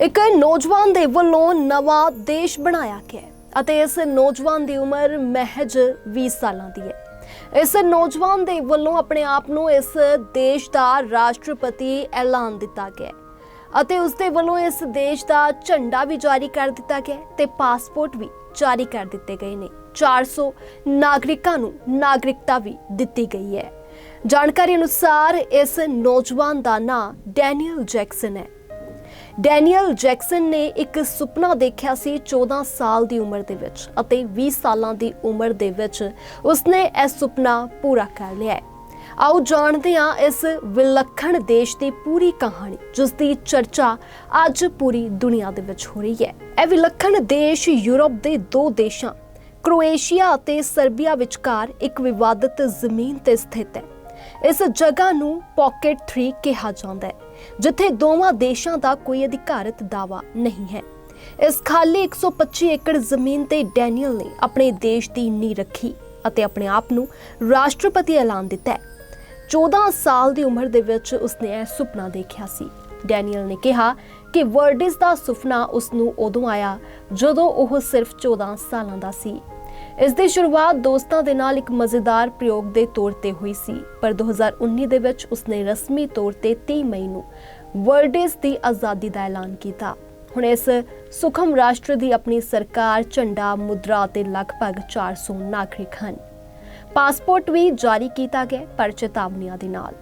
ਇੱਕ ਨੌਜਵਾਨ ਦੇ ਵੱਲੋਂ ਨਵਾਂ ਦੇਸ਼ ਬਣਾਇਆ ਗਿਆ ਅਤੇ ਇਸ ਨੌਜਵਾਨ ਦੀ ਉਮਰ ਮਹਿਜ 20 ਸਾਲਾਂ ਦੀ ਹੈ। ਇਸ ਨੌਜਵਾਨ ਦੇ ਵੱਲੋਂ ਆਪਣੇ ਆਪ ਨੂੰ ਇਸ ਦੇਸ਼ ਦਾ ਰਾਸ਼ਟਰਪਤੀ ਐਲਾਨ ਦਿੱਤਾ ਗਿਆ ਅਤੇ ਉਸ ਦੇ ਵੱਲੋਂ ਇਸ ਦੇਸ਼ ਦਾ ਝੰਡਾ ਵੀ ਜਾਰੀ ਕਰ ਦਿੱਤਾ ਗਿਆ ਹੈ ਤੇ ਪਾਸਪੋਰਟ ਵੀ ਜਾਰੀ ਕਰ ਦਿੱਤੇ ਗਏ ਨੇ। 400 ਨਾਗਰਿਕਾਂ ਨੂੰ ਨਾਗਰਿਕਤਾ ਵੀ ਦਿੱਤੀ ਗਈ ਹੈ। ਜਾਣਕਾਰੀ ਅਨੁਸਾਰ ਇਸ ਨੌਜਵਾਨ ਦਾ ਨਾਂ ਡੈਨੀਅਲ ਜੈਕਸਨ ਹੈ। ਡੈਨੀਅਲ ਜੈਕਸਨ ਨੇ ਇੱਕ ਸੁਪਨਾ ਦੇਖਿਆ ਸੀ 14 ਸਾਲ ਦੀ ਉਮਰ ਦੇ ਵਿੱਚ ਅਤੇ 20 ਸਾਲਾਂ ਦੀ ਉਮਰ ਦੇ ਵਿੱਚ ਉਸਨੇ ਇਹ ਸੁਪਨਾ ਪੂਰਾ ਕਰ ਲਿਆ ਹੈ। ਆਓ ਜਾਣਦੇ ਹਾਂ ਇਸ ਵਿਲੱਖਣ ਦੇਸ਼ ਦੀ ਪੂਰੀ ਕਹਾਣੀ, ਜਿਸ ਦੀ ਚਰਚਾ ਅੱਜ ਪੂਰੀ ਦੁਨੀਆ ਦੇ ਵਿੱਚ ਹੋ ਰਹੀ ਹੈ। ਇਹ ਵਿਲੱਖਣ ਦੇਸ਼ ਯੂਰਪ ਦੇ ਦੋ ਦੇਸ਼ਾਂ, ਕ੍ਰੋਏਸ਼ੀਆ ਅਤੇ ਸਰਬੀਆ ਵਿਚਕਾਰ ਇੱਕ ਵਿਵਾਦਤ ਜ਼ਮੀਨ ਤੇ ਸਥਿਤ ਹੈ। ਇਸ ਜਗ੍ਹਾ ਨੂੰ ਪਾਕਟ 3 ਕਿਹਾ ਜਾਂਦਾ ਹੈ, ਜਿੱਥੇ ਦੋਵਾਂ ਦੇਸ਼ਾਂ ਦਾ ਕੋਈ ਅਧਿਕਾਰਤ ਦਾਵਾ ਨਹੀਂ ਹੈ। ਇਸ ਖਾਲੀ 125 ਏਕੜ ਜ਼ਮੀਨ ਤੇ ਡੈਨੀਅਲ ਨੇ ਆਪਣੇ ਦੇਸ਼ ਦੀ ਨੀਂਹ ਰੱਖੀ ਅਤੇ ਆਪਣੇ ਆਪ ਨੂੰ ਰਾਸ਼ਟਰਪਤੀ ਐਲਾਨ ਦਿੱਤਾ ਹੈ। 14 ਸਾਲ ਦੀ ਉਮਰ ਦੇ ਵਿੱਚ ਉਸਨੇ ਇਹ ਸੁਪਨਾ ਦੇਖਿਆ ਸੀ। ਡੈਨੀਅਲ ਨੇ ਕਿਹਾ ਕਿ ਵਰਡਿਸ ਦਾ ਸੁਪਨਾ ਉਸ ਨੂੰ ਉਦੋਂ ਆਇਆ ਜਦੋਂ ਉਹ ਸਿਰਫ 14 ਸਾਲਾਂ ਦਾ ਸੀ। ਇਸ ਦੀ ਸ਼ੁਰੂਆਤ ਦੋਸਤਾਂ ਦੇ ਨਾਲ ਇੱਕ ਮਜ਼ੇਦਾਰ ਪ੍ਰਯੋਗ ਦੇ ਤੌਰ ਤੇ ਹੋਈ ਸੀ, ਪਰ 2019 ਦੇ ਵਿੱਚ ਉਸਨੇ ਰਸਮੀ ਤੌਰ ਤੇ 30 ਮਈ ਨੂੰ ਵਰਡਿਸ ਦੀ ਆਜ਼ਾਦੀ ਦਾ ਐਲਾਨ ਕੀਤਾ। ਹੁਣ ਇਸ ਸੁਖਮ ਰਾਸ਼ਟਰ ਦੀ ਆਪਣੀ ਸਰਕਾਰ, ਝੰਡਾ, ਮੁਦਰਾ ਅਤੇ ਲਗਭਗ 400 ਨਾਗਰਿਕ ਹਨ। ਪਾਸਪੋਰਟ ਵੀ ਜਾਰੀ ਕੀਤਾ ਗਿਆ ਪਰ ਚੇਤਾਵਨੀਆਂ ਦੇ ਨਾਲ।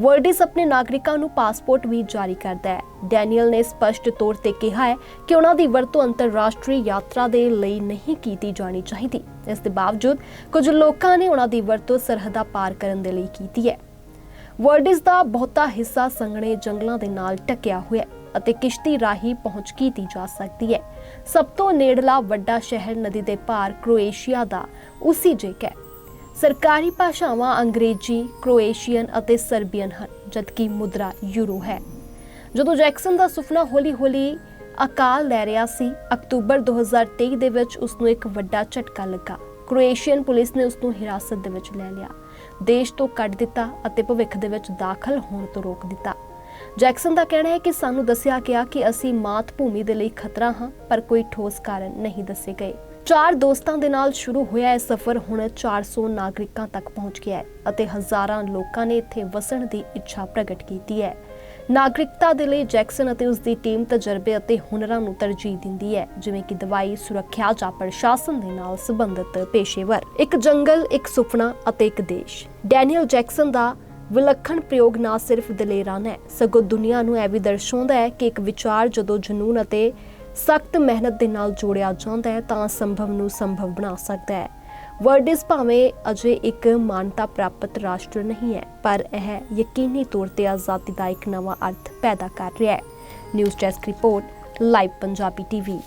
ਵਰਡਿਸ ਆਪਣੇ ਨਾਗਰਿਕਾਂ ਨੂੰ ਪਾਸਪੋਰਟ ਵੀ ਜਾਰੀ ਕਰਦਾ ਹੈ। ਡੈਨੀਅਲ ਨੇ ਸਪਸ਼ਟ ਤੌਰ ਤੇ ਕਿਹਾ ਹੈ ਕਿ ਉਹਨਾਂ ਦੀ ਵਰਤੋਂ ਅੰਤਰਰਾਸ਼ਟਰੀ ਯਾਤਰਾ ਦੇ ਲਈ ਨਹੀਂ ਕੀਤੀ ਜਾਣੀ ਚਾਹੀਦੀ। ਇਸ ਦੇ ਬਾਵਜੂਦ ਕੁਝ ਲੋਕਾਂ ਨੇ ਉਹਨਾਂ ਦੀ ਵਰਤੋਂ ਸਰਹੱਦਾਂ ਪਾਰ ਕਰਨ ਦੇ ਲਈ ਕੀਤੀ ਹੈ। ਵਰਡਿਸ ਦਾ ਬਹੁਤਾ ਹਿੱਸਾ ਸੰਘਣੇ ਜੰਗਲਾਂ ਦੇ ਨਾਲ ਟਕਿਆ ਹੋਇਆ ਹੈ ਅਤੇ ਕਿਸ਼ਤੀ ਰਾਹੀਂ ਪਹੁੰਚ ਕੀਤੀ ਜਾ ਸਕਦੀ ਹੈ। ਸਭ ਤੋਂ ਨੇੜਲਾ ਵੱਡਾ ਸ਼ਹਿਰ ਨਦੀ ਦੇ ਪਾਰ ਕ੍ਰੋਏਸ਼ੀਆ ਦਾ ਉਸੀ ਜੇਕ ਹੈ। ਸਰਕਾਰੀ ਭਾਸ਼ਾਵਾਂ ਅੰਗਰੇਜ਼ੀ, ਕ੍ਰੋਏਸ਼ੀਅਨ ਅਤੇ ਸਰਬੀਅਨ ਹਨ, ਜਦਕਿ ਮੁਦਰਾ ਯੂਰੋ ਹੈ। ਜਦੋਂ ਜੈਕਸਨ ਦਾ ਸੁਪਨਾ ਹੌਲੀ-ਹੌਲੀ ਅਕਾਲ ਲੈ ਰਿਹਾ ਸੀ, ਅਕਤੂਬਰ 2023 ਦੇ ਵਿੱਚ ਉਸ ਨੂੰ ਇੱਕ ਵੱਡਾ ਝਟਕਾ ਲੱਗਾ। ਕ੍ਰੋਏਸ਼ੀਅਨ ਪੁਲਿਸ ਨੇ ਉਸ ਨੂੰ ਹਿਰਾਸਤ ਦੇ ਵਿੱਚ ਲੈ ਲਿਆ। ਦੇਸ਼ ਤੋਂ ਕੱਢ ਦਿੱਤਾ ਅਤੇ ਭਵਿੱਖ ਦੇ ਵਿੱਚ ਦਾਖਲ ਹੋਣ ਤੋਂ ਰੋਕ ਦਿੱਤਾ। ਜੈਕਸਨ ਦਾ ਕਹਿਣਾ ਹੈ ਕਿ ਸਾਨੂੰ ਦੱਸਿਆ ਗਿਆ ਕਿ ਅਸੀਂ ਮਾਤ ਭੂਮੀ ਦੇ ਲਈ ਖਤਰਾ ਹਾਂ, ਪਰ ਕੋਈ ਠੋਸ ਕਾਰਨ ਨਹੀਂ ਦੱਸੇ ਗਏ। ਚਾਰ ਦੋਸਤਾਂ ਦੇ ਨਾਲ ਸ਼ੁਰੂ ਹੋਇਆ ਇਹ ਸਫ਼ਰ ਹੁਣ 400 ਨਾਗਰਿਕਾਂ ਤੱਕ ਪਹੁੰਚ ਗਿਆ ਹੈ ਅਤੇ ਹਜ਼ਾਰਾਂ ਲੋਕਾਂ ਨੇ ਇੱਥੇ ਵਸਣ ਦੀ ਇੱਛਾ ਪ੍ਰਗਟ ਕੀਤੀ ਹੈ। ਨਾਗਰਿਕਤਾ ਦੇ ਲਈ ਜੈਕਸਨ ਅਤੇ ਉਸ ਦੀ ਟੀਮ ਤਜਰਬੇ ਅਤੇ ਹੁਨਰਾਂ ਨੂੰ ਤਰਜੀਹ ਦਿੰਦੀ ਹੈ, ਜਿਵੇਂ ਕਿ ਦਵਾਈ, ਸੁਰੱਖਿਆ ਜਾਂ ਪ੍ਰਸ਼ਾਸਨ ਦੇ ਨਾਲ ਸੰਬੰਧਿਤ ਪੇਸ਼ੇਵਰ। ਇੱਕ ਜੰਗਲ, ਇੱਕ ਸੁਪਨਾ ਅਤੇ ਇੱਕ ਦੇਸ਼। ਡੈਨੀਅਲ ਜੈਕਸਨ ਦਾ ਵਿਲੱਖਣ ਪ੍ਰਯੋਗ ਨਾ ਸਿਰਫ ਦਲੇਰਾਨਾ ਹੈ ਸਗੋਂ ਦੁਨੀਆ ਨੂੰ ਇਹ ਵੀ ਦਰਸਾਉਂਦਾ ਹੈ ਕਿ ਇੱਕ ਵਿਚਾਰ ਜਦੋਂ ਜਨੂਨ ਅਤੇ ਸਖਤ ਮਿਹਨਤ ਦੇ ਨਾਲ ਜੋੜਿਆ ਜਾਂਦਾ ਹੈ, ਤਾਂ ਸੰਭਵ ਨੂੰ ਸੰਭਵ ਬਣਾ ਸਕਦਾ ਹੈ। ਵਰਡਿਸ ਭਾਵੇਂ ਅਜੇ ਇੱਕ ਮਾਨਤਾ ਪ੍ਰਾਪਤ ਰਾਸ਼ਟਰ ਨਹੀਂ ਹੈ, ਪਰ ਇਹ ਯਕੀਨੀ ਤੌਰ ਤੇ ਆਜ਼ਾਦੀ ਦਾ ਇੱਕ ਨਵਾਂ ਅਰਥ ਪੈਦਾ ਕਰ ਰਿਹਾ ਹੈ। News desk report live Punjabi TV